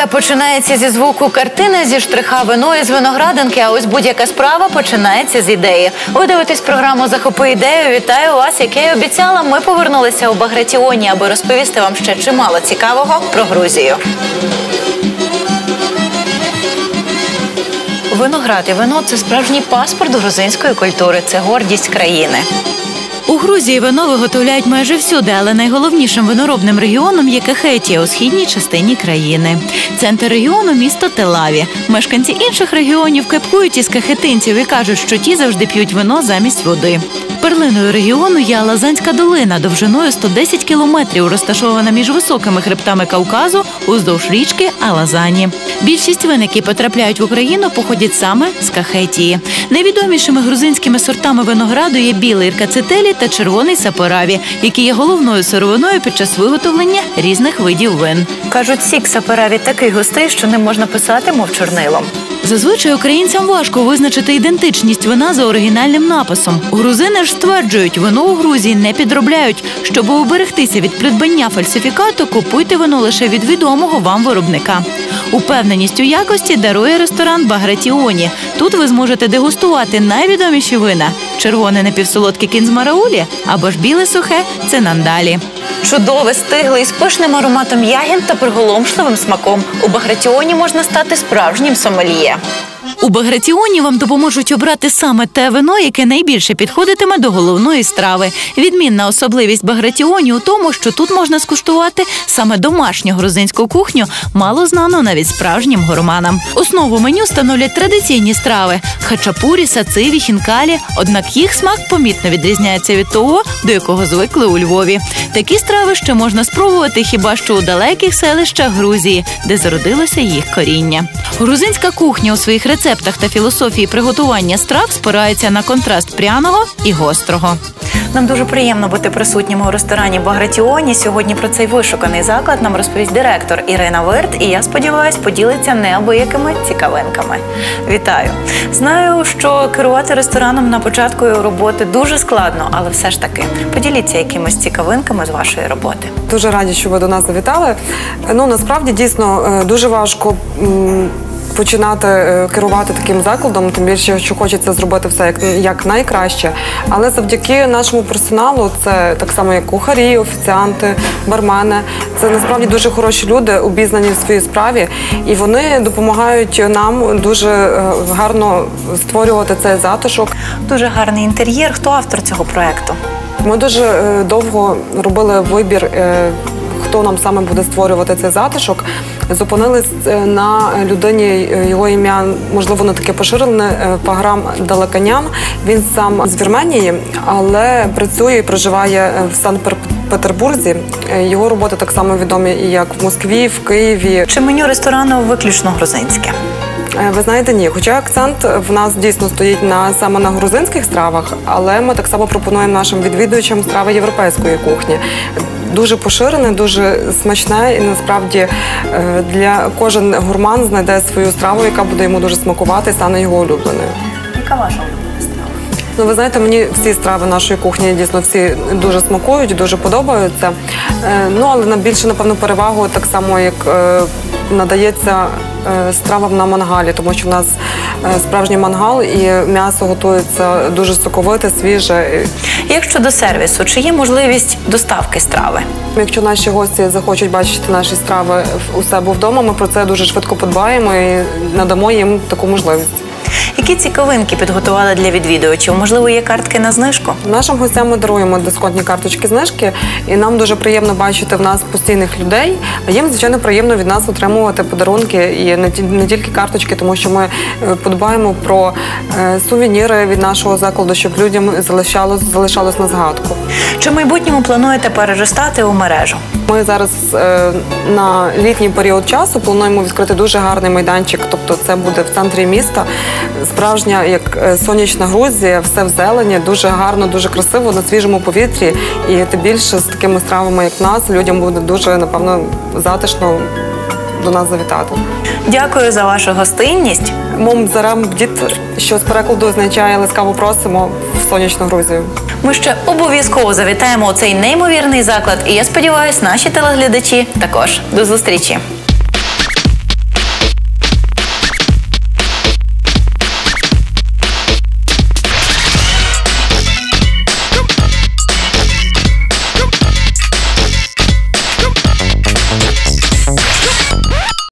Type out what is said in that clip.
Музика починається зі звуку картини, зі штриха вино із виноградинки. А ось будь-яка справа починається з ідеї. Ви дивитесь програму Захопи ідею. Вітаю вас, як я обіцяла. Ми повернулися у Багратіоні, аби розповісти вам ще чимало цікавого про Грузію. Виноград і вино це справжній паспорт грузинської культури. Це гордість країни. Грузії вино виготовляють майже всюди, але найголовнішим виноробним регіоном є Кахетія у східній частині країни. Центр регіону місто Телаві. Мешканці інших регіонів кепкують із кахетинців і кажуть, що ті завжди п'ють вино замість води. Перлиною регіону є Алазанська долина довжиною 110 кілометрів, розташована між високими хребтами Кавказу уздовж річки Алазані. Більшість вин, які потрапляють в Україну, походять саме з Кахетії. Найвідомішими грузинськими сортами винограду є білий іркацетелі та червоний сапораві, які є головною сировиною під час виготовлення різних видів вин. Кажуть, сік сапораві такий густий, що ним можна писати, мов чорнилом. Зазвичай українцям важко визначити ідентичність вина за оригінальним написом. Грузини ж стверджують, вино у Грузії не підробляють. Щоб уберегтися від придбання фальсифікату, купуйте вино лише від відомого вам виробника. Упевненість у якості дарує ресторан Багратіоні. Тут ви зможете дегустувати найвідоміші вина: червоне напівсолодке кінзмараулі або ж біле сухе це нандалі. Чудове, стигле із пишним ароматом ягід та приголомшливим смаком. У Багратіоні можна стати справжнім сомельє. У Багратіоні вам допоможуть обрати саме те вино, яке найбільше підходитиме до головної страви. Відмінна особливість Багратіоні у тому, що тут можна скуштувати саме домашню грузинську кухню, мало знано навіть справжнім гурманам. Основу меню становлять традиційні страви хачапурі, сациві, хінкалі. Однак їх смак помітно відрізняється від того, до якого звикли у Львові. Такі страви ще можна спробувати хіба що у далеких селищах Грузії, де зародилося їх коріння. Грузинська кухня у своїх рецептах та філософії приготування страв спирається на контраст пряного і гострого. Нам дуже приємно бути присутніми у ресторані Багратіоні. Сьогодні про цей вишуканий заклад нам розповість директор Ірина Вирт, і я сподіваюся, поділиться неабиякими цікавинками. Вітаю! Знаю, що керувати рестораном на початку роботи дуже складно, але все ж таки поділіться якимись цікавинками з вашої роботи. Дуже раді, що ви до нас завітали. Ну насправді дійсно е, дуже важко. Починати е, керувати таким закладом, тим більше, що хочеться зробити все як, як найкраще. Але завдяки нашому персоналу, це так само як кухарі, офіціанти, бармени. Це насправді дуже хороші люди, обізнані в своїй справі, і вони допомагають нам дуже е, гарно створювати цей затишок. Дуже гарний інтер'єр. Хто автор цього проекту? Ми дуже е, довго робили вибір, е, хто нам саме буде створювати цей затишок. Зупинились е, на людині, е, його ім'я можливо не таке поширене. е, Паграм Далаканян. Він сам з Вірменії, але працює і проживає в Санкт-Петербурзі. Е, Його роботи так само відомі і як в Москві, в Києві. Чи меню ресторану виключно грузинське? Е, Ви знаєте, ні. Хоча акцент в нас дійсно стоїть на саме на грузинських стравах, але ми так само пропонуємо нашим відвідувачам страви європейської кухні. Дуже поширене, дуже смачне, і насправді е, для кожен гурман знайде свою страву, яка буде йому дуже смакувати стане його улюбленою. Яка ваша улюблена? Ну, ви знаєте, мені всі страви нашої кухні дійсно всі дуже смакують, дуже подобаються. Е, ну, але на більше, напевно, перевагу так само, як е, надається е, стравам на мангалі, тому що в нас е, справжній мангал і м'ясо готується дуже соковите, свіже. Як щодо сервісу, чи є можливість доставки страви? Якщо наші гості захочуть бачити наші страви у себе вдома, ми про це дуже швидко подбаємо і надамо їм таку можливість. Які цікавинки підготували для відвідувачів? Можливо, є картки на знижку? Нашим гостям ми даруємо дисконтні карточки знижки, і нам дуже приємно бачити в нас постійних людей. А їм, звичайно, приємно від нас отримувати подарунки і не тільки карточки, тому що ми е, подбаємо про е, сувеніри від нашого закладу, щоб людям залишалось, залишалось на згадку. Чи в майбутньому плануєте переростати у мережу? Ми зараз е, на літній період часу плануємо відкрити дуже гарний майданчик. Тобто, це буде в центрі міста. Справжня як е, сонячна Грузія, все в зелені, дуже гарно, дуже красиво на свіжому повітрі. І тим більше з такими стравами, як нас, людям буде дуже напевно затишно до нас завітати. Дякую за вашу гостинність. Мом зарам дід, що з перекладу означає ласкаво просимо в сонячну Грузію. Ми ще обов'язково завітаємо у цей неймовірний заклад, і я сподіваюся, наші телеглядачі також. До зустрічі!